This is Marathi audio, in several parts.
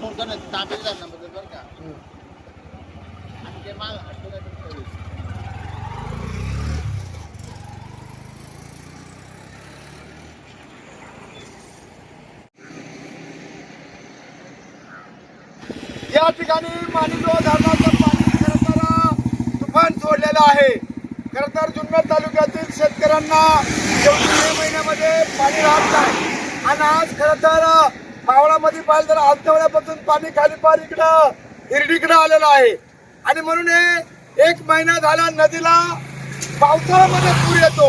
फोन कर ना तांबे जा नंबर बरं का. आणि ते माग. या ठिकाणी माणिजो धरणाचं पाणी खरं तर तुफान सोडलेलं आहे. खरं तर जुन्नर तालुक्यातील शेतकऱ्यांना शेवटी मे महिन्यामध्ये पाणी राहत नाही. आणि आज खरं तर पावळामध्ये पाहिलं तर आजवड्यापासून पाणी खाली पार इकडं हिरडीकडं आलेलं आहे. आणि म्हणून हे एक महिना झाला नदीला पावसाळ्यामध्ये पूर येतो.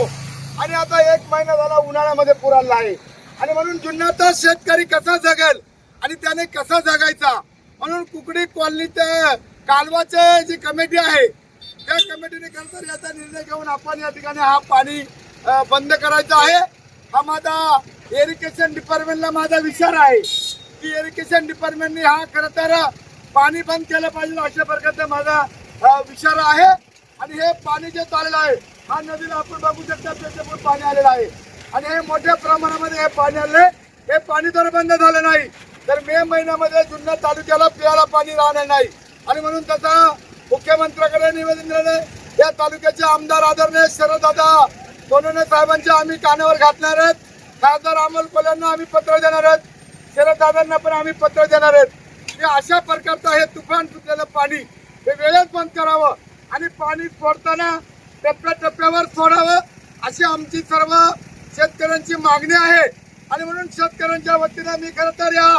आणि आता एक महिना झाला उन्हाळ्यामध्ये पूर आला आहे. आणि म्हणून जुन्याचा शेतकरी कसा जगेल आणि त्याने कसा जगायचा? म्हणून कुकडी कॉलनीच्या कालवाचे जी कमिटी आहे त्या कमिटीने खरंतर याचा निर्णय घेऊन आपण या ठिकाणी हा पाणी बंद करायचा आहे. हा माझा इरिगेशन डिपार्टमेंटला माझा विचार आहे की इरिगेशन डिपार्टमेंटने हा खरं तर पाणी बंद केलं पाहिजे अशा प्रकारचा माझा विचार आहे. आणि हे पाणी जे चाललेलं आहे हा नदीला आपण बघू शकता त्याच्यावर पाणी आलेलं आहे. आणि हे मोठ्या प्रमाणामध्ये हे पाणी आले हे पाणी जर बंद झालं नाही. तर मे महिन्यामध्ये जुन्नर तालुक्याला पियाला पाणी राहणार नाही. आणि म्हणून त्याचा मुख्यमंत्र्याकडे निवेदन दिलेलं आहे. या तालुक्याचे आमदार आदरणीय शरददादा सोनवणे साहेबांच्या आम्ही कानावर घातणार आहेत. खासदार अमोल कोल्यांना आम्ही पत्र देणार आहेत. शरददादांना पण आम्ही पत्र देणार आहेत. की अशा प्रकारचं हे तुफान सुटलेलं पाणी. हे वेळेत बंद करावं आणि पाणी सोडताना टप्प्या टप्प्यावर सोडावं अशी आमची सर्व शेतकऱ्यांची मागणी आहे. आणि म्हणून शेतकऱ्यांच्या वतीनं मी खरं तर या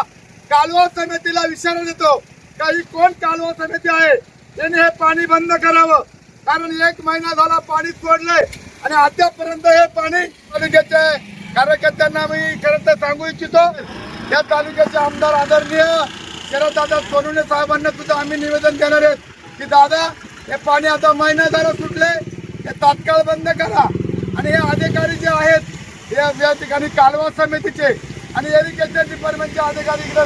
कालवा समितीला इशारा देतो. काही कोण कालवा समिती आहे? त्यांनी हे पाणी बंद करावं. कारण एक महिना झाला पाणी सोडलंय आणि आतापर्यंत हे पाणी पालिकेचे कार्यकर्त्यांना मी खरं तर सांगू इच्छितो या तालुक्याचे आमदार आदरणीय शरददादा सोनुने साहेबांना सुद्धा आम्ही निवेदन देणार आहेत की दादा हे पाणी आता महिना झाला सुटले हे तात्काळ बंद करा. आणि हे अधिकारी जे आहेत या ठिकाणी कालवा समितीचे आणि इरिगेशन डिपार्टमेंटचे अधिकारी इकडे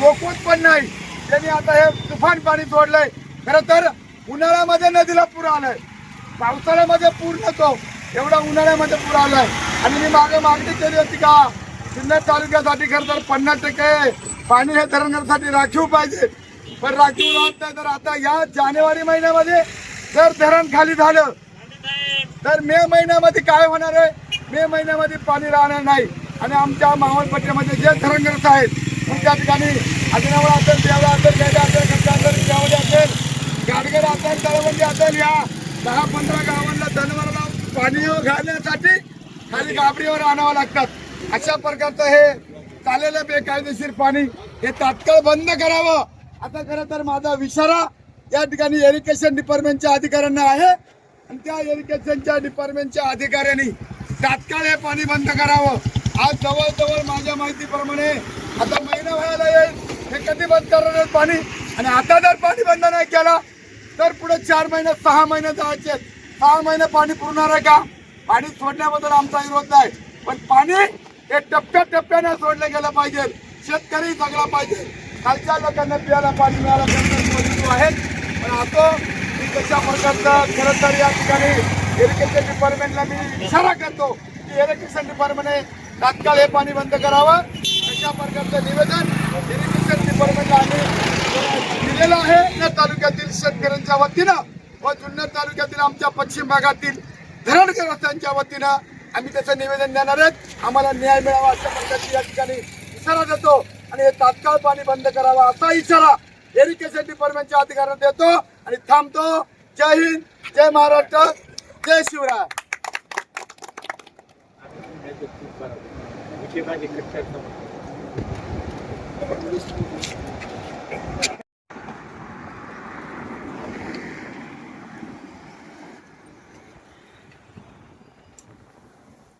रोखवत पण नाही. त्यांनी आता हे तुफान पाणी सोडलंय. खरं तर उन्हाळ्यामध्ये नदीला पूर आलाय. पावसाळ्यामध्ये पूर नव्हतो एवढा उन्हाळ्यामध्ये पूर आलाय. आणि मी मागे मागणी केली होती का? सिन्नर तालुक्यासाठी खरं तर पन्नास टक्के पाणी हे धरणसाठी राखीव पाहिजे. पण राखीव राहत नाही तर आता या जानेवारी महिन्यामध्ये जर धरण खाली झालं तर मे महिन्यामध्ये काय होणार आहे? मे महिन्यामध्ये पाणी राहणार नाही. आणि आमच्या मावळपट्ट्यामध्ये जे धरणग्रस्त आहेत मग त्या ठिकाणी अजनावळ असेल देवळा असेल गेला असेल खड्डा असेल त्यामध्ये असेल गाडगड असेल तळवंडी असेल या दहा पंधरा गावांना जनावरांना पाणी घालण्यासाठी खाली गाबरीवर आणावं लागतात. अशा प्रकारचं हे चालेलं बेकायदेशीर पाणी हे तात्काळ बंद करावं. आता खरं तर माझा विचारा या ठिकाणी इरिगेशन डिपार्टमेंटच्या अधिकाऱ्यांना आहे. आणि त्या इरिगेशनच्या डिपार्टमेंटच्या अधिकाऱ्यांनी तात्काळ हे पाणी बंद करावं. आज जवळजवळ माझ्या माहितीप्रमाणे आता महिना व्हायला येईल. हे कधी बंद करणार पाणी? आणि आता जर पाणी बंद नाही केला तर पुढे चार महिने सहा महिने जायचे आहेत. सहा महिने पाणी पुरणार आहे का? पाणी सोडण्याबद्दल आमचा विरोध नाही. पण पाणी हे टप्प्या टप्प्याने सोडलं गेलं पाहिजे. शेतकरी जगला पाहिजे. खालच्या लोकांना पियाला पाणी मिळालं त्यांना आहेत पण आता मी कशा प्रकारचं खरं तर या ठिकाणी इरिगेशन डिपार्टमेंटला मी इशारा करतो की इरिगेशन डिपार्टमेंटने तात्काळ हे पाणी बंद करावं. अशा प्रकारचं निवेदन इरिगेशन डिपार्टमेंटला आम्ही दिलेलं आहे. या तालुक्यातील शेतकऱ्यांच्या वतीनं व जुन्नर तालुक्यातील आमच्या पश्चिम भागातील धरणग्रस्तांच्या वतीनं आम्ही त्याचं निवेदन देणार आहेत. आम्हाला न्याय मिळावा अशा प्रकारची या ठिकाणी इशारा देतो आणि हे तात्काळ पाणी बंद करावा असा इशारा इरिगेशन डिपार्टमेंटच्या अधिकाऱ्यांना देतो. आणि थांबतो. जय हिंद जय महाराष्ट्र जय शिवराय. विखे माझे